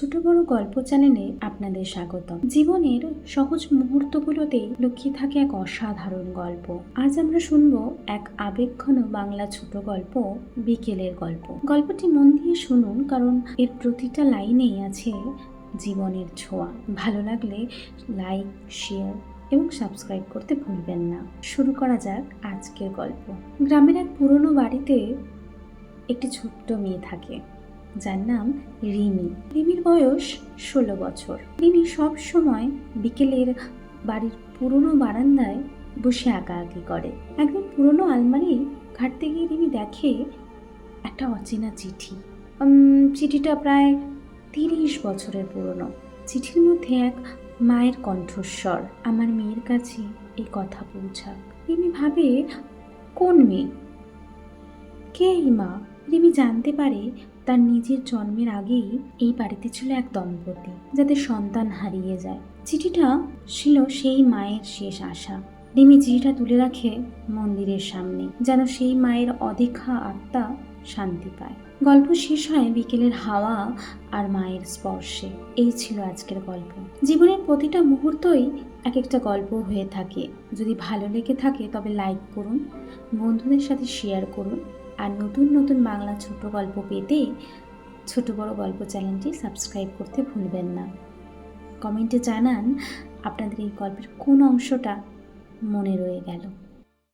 ছোট বড় গল্প চ্যানেলে আপনাদের স্বাগতম। জীবনের সহজ মুহূর্তগুলোতেই লুকিয়ে থাকে এক অসাধারণ গল্প। আজ আমরা শুনব এক আবেগঘন বাংলা ছোট গল্প, বিকেলের গল্প। গল্পটি মন দিয়ে শুনুন, কারণ এর প্রতিটা লাইনেই আছে জীবনের ছোঁয়া। ভালো লাগলে লাইক, শেয়ার এবং সাবস্ক্রাইব করতে ভুলবেন না। শুরু করা যাক আজকের গল্প। গ্রামের এক পুরনো বাড়িতে একটি ছোট্ট মেয়ে থাকে। যার নাম রিমি। রিমির বয়স ষোলো বছর। রিমি সব সময় বিকেলের বাড়ির পুরনো বারান্দায় বসে আঁকাআঁকি করে। একদিন পুরনো আলমারি ঘাটতে গিয়ে রিমি দেখে একটা অচেনা চিঠি। চিঠিটা প্রায় তিরিশ বছরের পুরনো। চিঠির মধ্যে এক মায়ের কণ্ঠস্বর, আমার মেয়ের কাছে এই কথা পৌঁছাক। রিমি ভাবে, কোন মেয়ে? কে এই মা? রিমি জানতে পারে তার নিজের জন্মের আগেই এই বাড়িতে ছিল এক দম্পতি যাদের সন্তান হারিয়ে যায়। চিঠিটা ছিল সেই মায়ের শেষ আশা। রিমি চিঠিটা তুলে রাখে মন্দিরের সামনে, যেন সেই মায়ের অদেখা আত্মা শান্তি পায়। গল্প শেষ হয় বিকেলের হাওয়া আর মায়ের স্পর্শে। এই ছিল আজকের গল্প। জীবনের প্রতিটা মুহূর্তই এক একটা গল্প হয়ে থাকে। যদি ভালো লেগে থাকে তবে লাইক করুন, বন্ধুদের সাথে শেয়ার করুন। আর নতুন নতুন বাংলা ছোট গল্প পেতে ছোট বড় গল্প চ্যানেলটি সাবস্ক্রাইব করতে ভুলবেন না। কমেন্টে জানান আপনাদের এই গল্পের কোন অংশটা মনে রয়ে গেল।